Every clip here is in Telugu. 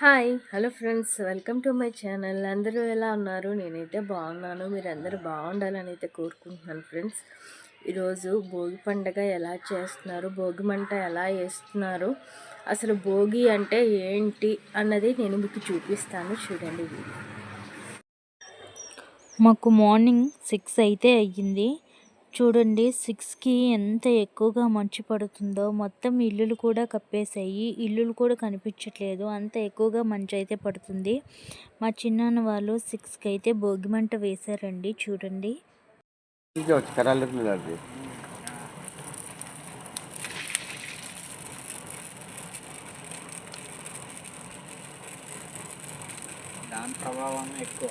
Hi hello friends welcome to my channel. అందరూ ఎలా ఉన్నారు? నేనైతే బాగున్నాను. మీరు బాగుండాలని అయితే కోరుకుంటున్నాను ఫ్రెండ్స్. ఈరోజు భోగి పండగ ఎలా చేస్తున్నారు? భోగి మంట ఎలా వేస్తున్నారు? అసలు భోగి అంటే ఏంటి అన్నది నేను మీకు చూపిస్తాను. చూడండి మాకు మార్నింగ్ సిక్స్ అయితే అయ్యింది. చూడండి సిక్స్కి ఎంత ఎక్కువగా మంచు పడుతుందో మొత్తం ఇల్లులు కూడా కప్పేసాయి ఇల్లులు కూడా కనిపించట్లేదు. అంత ఎక్కువగా మంచు అయితే పడుతుంది. మా చిన్నాన్న వాళ్ళు సిక్స్కి అయితే భోగిమంట వేశారండి చూడండి. దాని ప్రభావం ఎక్కువ.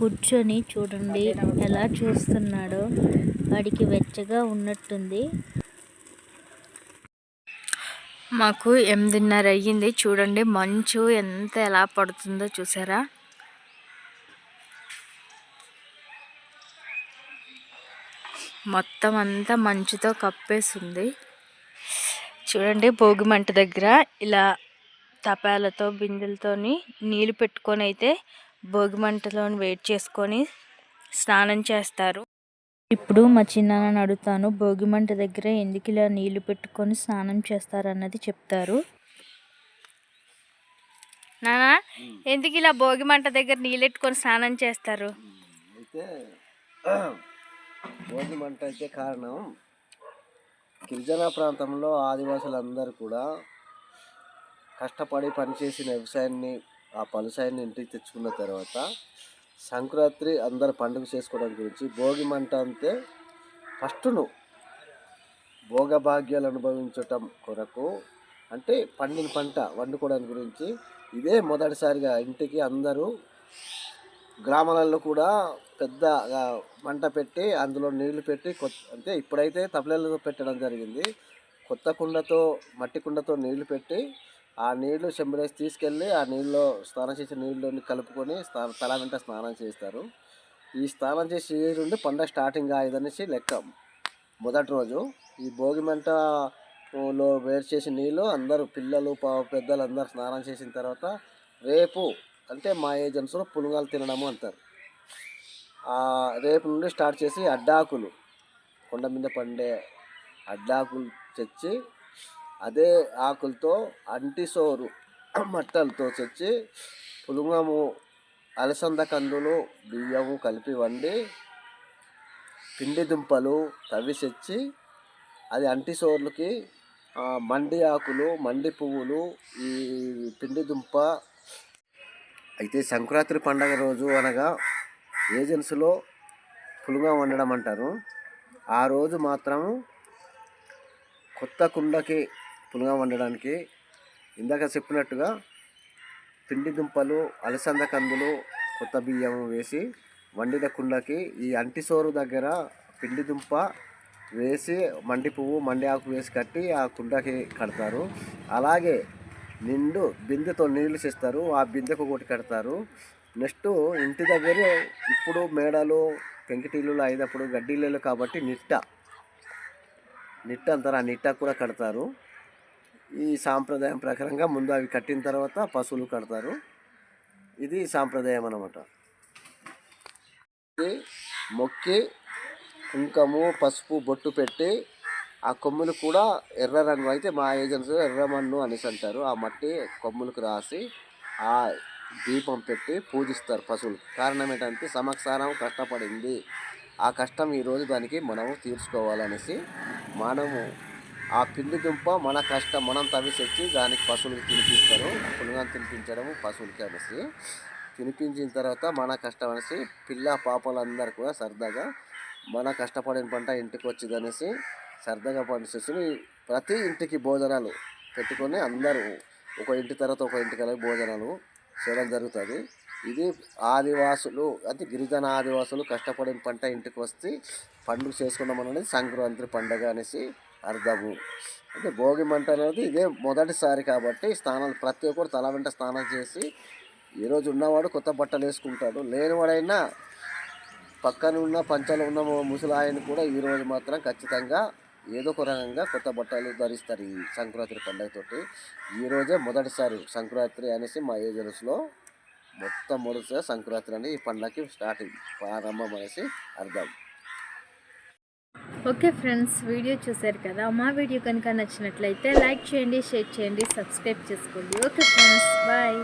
కూర్చొని చూడండి ఎలా చూస్తున్నాడో. వాడికి వెచ్చగా ఉన్నట్టుంది. మాకు ఎనిమిదిన్నర అయ్యింది. చూడండి మంచు ఎంత ఎలా పడుతుందో చూసారా? మొత్తం అంతా మంచుతో కప్పేసింది. చూడండి భోగి మంట దగ్గర ఇలా తపాలతో బిందెలతోని నీళ్ళు పెట్టుకొని అయితే భోగి మంటలో వెయిట్ చేసుకొని స్నానం చేస్తారు. ఇప్పుడు మా చిన్నాన్నని అడుగుతాను భోగి మంట దగ్గర ఎందుకు ఇలా నీళ్ళు పెట్టుకొని స్నానం చేస్తారన్నది చెప్తారు. నానా ఎందుకు ఇలా భోగి మంట దగ్గర నీళ్ళు పెట్టుకొని స్నానం చేస్తారు? అయితే భోగి మంట అయితే కారణం గిరిజన ప్రాంతంలో ఆదివాసులందరూ కూడా కష్టపడి పనిచేసిన వ్యవసాయాన్ని ఆ పలుసాయిని ఇంటికి తెచ్చుకున్న తర్వాత సంక్రాంతి అందరు పండుగ చేసుకోవడం గురించి భోగి మంట అంతే ఫస్ట్ను భోగభాగ్యాలు అనుభవించటం కొరకు అంటే పండిన పంట వండుకోవడం గురించి ఇదే మొదటిసారిగా ఇంటికి అందరూ గ్రామాలలో కూడా పెద్ద మంట పెట్టి అందులో నీళ్ళు పెట్టి కొత్త అంటే ఇప్పుడైతే తపలతో పెట్టడం జరిగింది. కొత్త కుండతో మట్టి కుండతో నీళ్ళు పెట్టి ఆ నీళ్ళు చెంబులేసి తీసుకెళ్ళి ఆ నీళ్ళలో స్నానం చేసే నీళ్ళని కలుపుకొని స్నానం తల వెంట స్నానం చేస్తారు. ఈ స్నానం చేసి నుండి పండగ స్టార్టింగ్ అయ్యేదనేసి లెక్క. మొదటి రోజు ఈ భోగి మంటలో వేరు చేసిన నీళ్ళు అందరూ పిల్లలు పెద్దలు అందరూ స్నానం చేసిన తర్వాత రేపు అంటే మా ఏజెన్స్లో పునుగాలు తినడము అంటారు. రేపు నుండి స్టార్ట్ చేసి అడ్డాకులు కొండ మీద పండే అడ్డాకులు తెచ్చి అదే ఆకులతో అంటిసోరు మట్టలతో తెచ్చి పులుంగము అలసంద కందులు బియ్యము కలిపి వండి పిండి దుంపలు తవ్విసెచ్చి అది అంటిసోర్లకి మండి ఆకులు మండి పువ్వులు ఈ పిండి దుంప. అయితే సంక్రాంతి పండగ రోజు అనగా ఏజెన్సీలో పులుగా వండడం అంటారు. ఆ రోజు మాత్రం కొత్త కుండకి పులుగా వండడానికి ఇందాక చెప్పినట్టుగా పిండి దుంపలు అలసంద కందులు కొత్త బియ్యం వేసి వండిన కుండకి ఈ అంటిసోరు దగ్గర పిండి దుంప వేసి మండి పువ్వు మండి ఆకు వేసి కట్టి ఆ కుండకి కడతారు. అలాగే నిండు బిందెతో నీళ్ళు చేస్తారు. ఆ బిందెకు ఒకటి కడతారు. నెక్స్ట్ ఇంటి దగ్గర ఇప్పుడు మేడలు పెంకిటిల్లు అయినప్పుడు గడ్డీళ్ళు కాబట్టి నిట్ట నిట్ట అంటారు. ఆ నిట్ట కూడా కడతారు. ఈ సాంప్రదాయం ప్రకారంగా ముందు అవి కట్టిన తర్వాత పశువులు కడతారు. ఇది సాంప్రదాయం అనమాట మొక్కి కుంకము పసుపు బొట్టు పెట్టి ఆ కొమ్ములు కూడా ఎర్ర రంగు అయితే మా ఏజెన్సీ ఎర్రమన్ను అనేసి అంటారు. ఆ మట్టి కొమ్ములకు రాసి ఆ దీపం పెట్టి పూజిస్తారు పశువులు. కారణం ఏంటంటే సమక్షారం కష్టపడింది. ఆ కష్టం ఈరోజు దానికి మనము తీర్చుకోవాలనేసి మనము ఆ పిండి దుంప మన కష్టం మనం తవ్విసొచ్చి దానికి పశువులకు తినిపిస్తారు. పులుగా తినిపించడం పశువులకి అనేసి. తినిపించిన తర్వాత మన కష్టం అనేసి పిల్ల పాపలందరూ కూడా సరదాగా మన కష్టపడిన పంట ఇంటికి వచ్చింది అనేసి సరదాగా పండించేసి ప్రతి ఇంటికి భోజనాలు పెట్టుకొని అందరూ ఒక ఇంటి తర్వాత ఒక ఇంటికి అలాగే భోజనాలు చేయడం జరుగుతుంది. ఇది ఆదివాసులు అంటే గిరిజన ఆదివాసులు కష్టపడిన పంట ఇంటికి వస్తే పండుగ చేసుకున్నాం అనేది సంక్రాంతి పండుగ అనేసి అర్థము. అంటే భోగి మంట అనేది ఇదే మొదటిసారి కాబట్టి స్నానాలు ప్రతి ఒక్కరు తల వెంట స్నానం చేసి ఈరోజు ఉన్నవాడు కొత్త బట్టలు వేసుకుంటాడు. లేనివాడైనా పక్కన ఉన్న పంచలో ఉన్న ముసలాయని కూడా ఈరోజు మాత్రం ఖచ్చితంగా ఏదో ఒక రకంగా కొత్త బట్టలు ధరిస్తారు ఈ సంక్రాంతి పండుగతోటి. ఈరోజే మొదటిసారి సంక్రాంతి అనేసి మా ఏజెన్స్లో మొట్టమొదటిసారి సంక్రాంతి అని ఈ పండుగకి స్టార్టింగ్ ప్రారంభం అనేసి అర్థం. ఓకే ఫ్రెండ్స్ వీడియో చూశారు కదా? మా వీడియో కనుక నచ్చినట్లయితే లైక్ చేయండి షేర్ చేయండి సబ్స్క్రైబ్ చేసుకోండి. Okay friends bye.